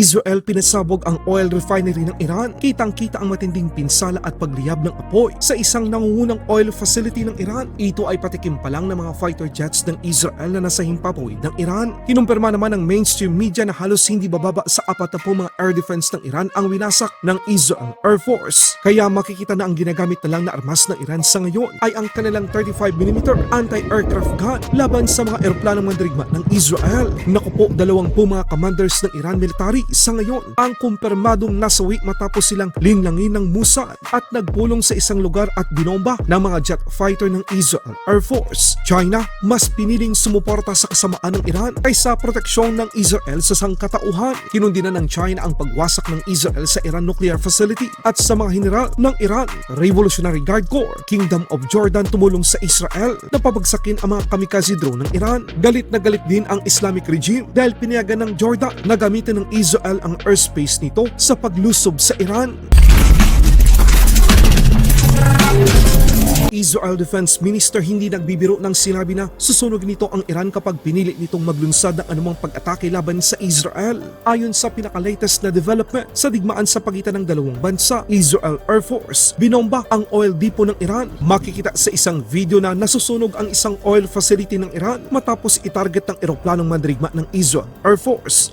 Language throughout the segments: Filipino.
Israel pinasabog ang oil refinery ng Iran. Kitang-kita ang matinding pinsala at pagliyab ng apoy sa isang nangungunang oil facility ng Iran. Ito ay patikim pa lang ng mga fighter jets ng Israel na nasa himpapawid ng Iran. Kinumpirma naman ng mainstream media na halos hindi bababa sa apat na po mga air defense ng Iran ang winasak ng Israel Air Force. Kaya makikita na ang ginagamit na lang na armas ng Iran sa ngayon ay ang kanilang 35mm anti-aircraft gun laban sa mga eroplanong mandirigma ng Israel. Naku po, dalawang po mga commanders ng Iran military sa ngayon ang kumpirmadong nasawi matapos silang linlangin ng Mossad at nagpulong sa isang lugar at binomba ng mga jet fighter ng Israel Air Force. China, mas piniling sumuporta sa kasamaan ng Iran kaysa proteksyon ng Israel sa sangkatauhan. Kinundina ng China ang pagwasak ng Israel sa Iran nuclear facility at sa mga general ng Iran. Revolutionary Guard Corps, Kingdom of Jordan tumulong sa Israel na pabagsakin ang mga kamikaze drone ng Iran. Galit na galit din ang Islamic regime dahil pinayagan ng Jordan na gamitin ng Israel ang airspace nito sa paglusob sa Iran. Israel Defense Minister hindi nagbibiro ng sinabi na susunog nito ang Iran kapag pinili nitong maglunsad ng anumang pag-atake laban sa Israel. Ayon sa pinaka-latest na development sa digmaan sa pagitan ng dalawang bansa, Israel Air Force, binomba ang oil depot ng Iran. Makikita sa isang video na nasusunog ang isang oil facility ng Iran matapos itarget ng eroplanong mandirigma ng Israel Air Force.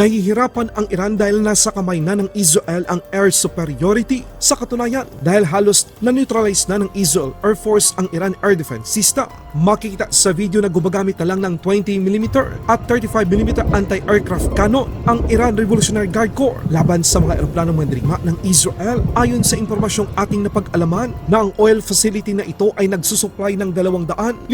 Nahihirapan ang Iran dahil nasa kamay na ng Israel ang air superiority. Sa katunayan, dahil halos na-neutralize na ng Israel Air Force ang Iran Air Defense System. Makikita sa video na gumagamit na lang ng 20mm at 35mm anti-aircraft cannon ang Iran Revolutionary Guard Corps laban sa mga eroplanong mandirigma ng Israel. Ayon sa impormasyong ating napag-alaman na ang oil facility na ito ay nagsusupply ng 250,000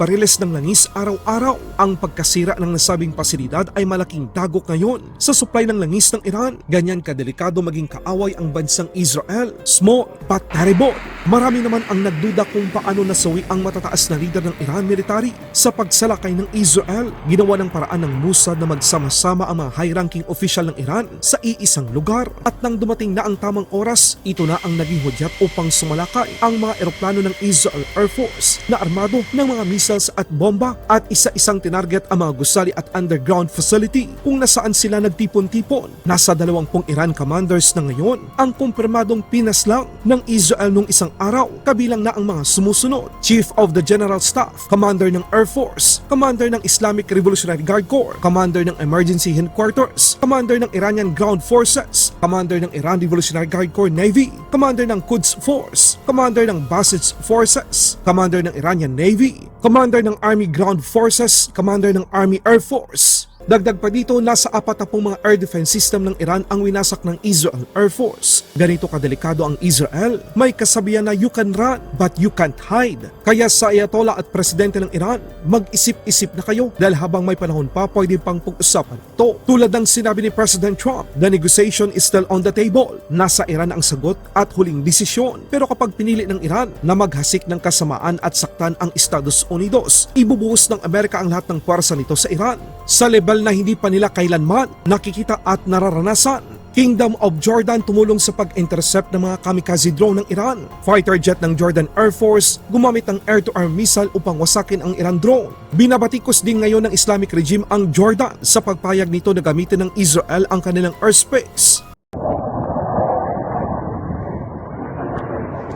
bariles ng langis araw-araw. Ang pagkasira ng nasabing pasilidad ay malaking dagok ngayon sa supply ng langis ng Iran. Ganyan kadelikado maging kaaway ang bansang Israel. Small but terrible. Marami naman ang nagduda kung paano nasawi ang matataas na leader ng Iran military sa pagsalakay ng Israel. Ginawa ng paraan ng Mossad na magsama-sama ang mga high-ranking official ng Iran sa iisang lugar. At nang dumating na ang tamang oras, ito na ang naging hudyat upang sumalakay ang mga eroplano ng Israel Air Force na armado ng mga missiles at bomba at isa-isang tinarget ang mga gusali at underground facility kung nasaan sila nagtipon-tipon. Nasa dalawampung Iran commanders na ngayon ang kumpirmadong pinaslang ng Israel nung isang araw kabilang na ang mga sumusunod. Chief of the General Staff, Commander ng Air Force, Commander ng Islamic Revolutionary Guard Corps, Commander ng Emergency Headquarters, Commander ng Iranian Ground Forces, Commander ng Iran Revolutionary Guard Corps Navy, Commander ng Quds Force, Commander ng Basij Forces, Commander ng Iranian Navy, Commander ng Army Ground Forces, Commander ng Army Air Force, Dagdag pa dito, nasa apat na pong mga air defense system ng Iran ang winasak ng Israel Air Force. Ganito kadelikado ang Israel. May kasabihan na you can run but you can't hide. Kaya sa Ayatollah at Presidente ng Iran, mag-isip-isip na kayo dahil habang may panahon pa pwede pang pag-usapan ito. Tulad ng sinabi ni President Trump, the negotiation is still on the table. Nasa Iran ang sagot at huling desisyon. Pero kapag pinili ng Iran na maghasik ng kasamaan at saktan ang Estados Unidos, ibubuhos ng Amerika ang lahat ng puwersa nito sa Iran. Sa level banal na hindi pa nila kailanman nakikita at nararanasan. Kingdom of Jordan tumulong sa pag-intercept ng mga kamikaze drone ng Iran. Fighter jet ng Jordan Air Force gumamit ng air-to-air missile upang wasakin ang Iran drone. Binabatikos din ngayon ng Islamic regime ang Jordan sa pagpayag nito na gamitin ng Israel ang kanilang airspace.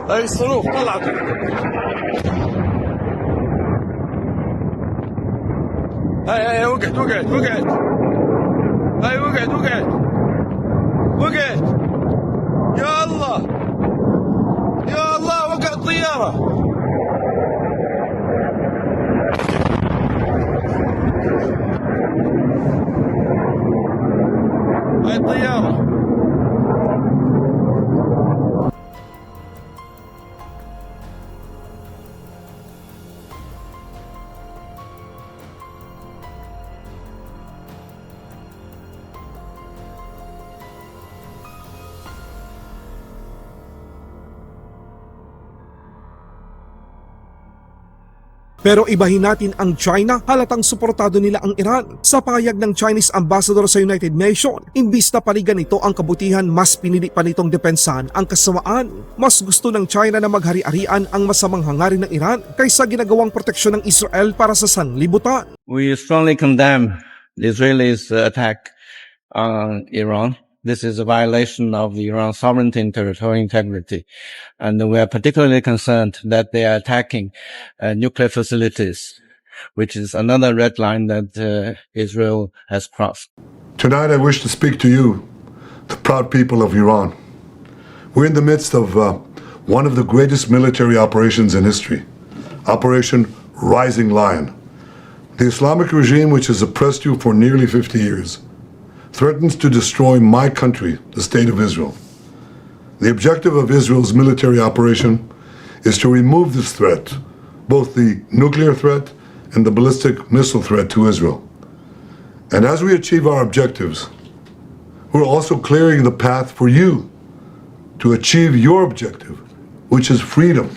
Ay, sulok. هاي هاي وقعت وقعت وقعت هاي وقعت وقعت وقعت يا الله يا الله وقعت طيارة Pero ibahin natin ang China, halatang suportado nila ang Iran. Sa pahayag ng Chinese Ambassador sa United Nations, imbis na paligan ito ang kabutihan, mas pinili pa nitong depensahan ang kasamaan. Mas gusto ng China na maghari-arian ang masamang hangarin ng Iran kaysa ginagawang proteksyon ng Israel para sa sanlibutan. We strongly condemn the Israelis' attack on Iran. This is a violation of Iran's sovereignty and territorial integrity. And we are particularly concerned that they are attacking uh, nuclear facilities, which is another red line that uh, Israel has crossed. Tonight, I wish to speak to you, the proud people of Iran. We're in the midst of uh, one of the greatest military operations in history Operation Rising Lion. The Islamic regime, which has oppressed you for nearly 50 years, threatens to destroy my country, the State of Israel. The objective of Israel's military operation is to remove this threat, both the nuclear threat and the ballistic missile threat to Israel. And as we achieve our objectives, we're also clearing the path for you to achieve your objective, which is freedom.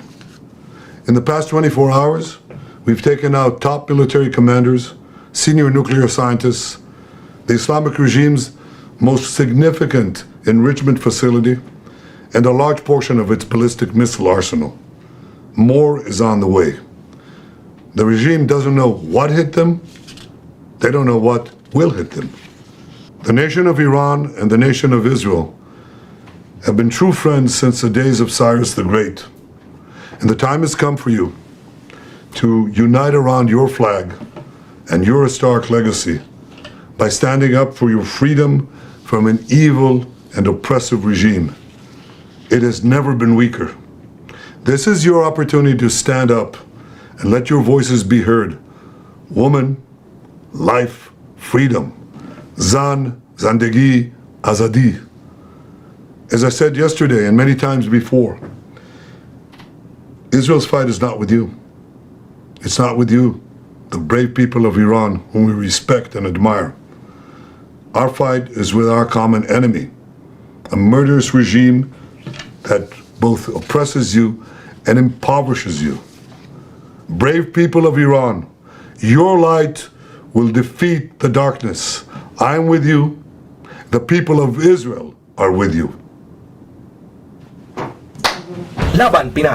In the past 24 hours, we've taken out top military commanders, senior nuclear scientists, the Islamic regime's most significant enrichment facility, and a large portion of its ballistic missile arsenal. More is on the way. The regime doesn't know what hit them, they don't know what will hit them. The nation of Iran and the nation of Israel have been true friends since the days of Cyrus the Great. And the time has come for you to unite around your flag and your historic legacy by standing up for your freedom from an evil and oppressive regime. It has never been weaker. This is your opportunity to stand up and let your voices be heard. Woman, life, freedom. Zan, Zandegi, Azadi. As I said yesterday and many times before, Israel's fight is not with you. It's not with you, the brave people of Iran, whom we respect and admire. Our fight is with our common enemy, a murderous regime that both oppresses you and impoverishes you. Brave people of Iran, your light will defeat the darkness. I'm with you. The people of Israel are with you. Laban Pinas.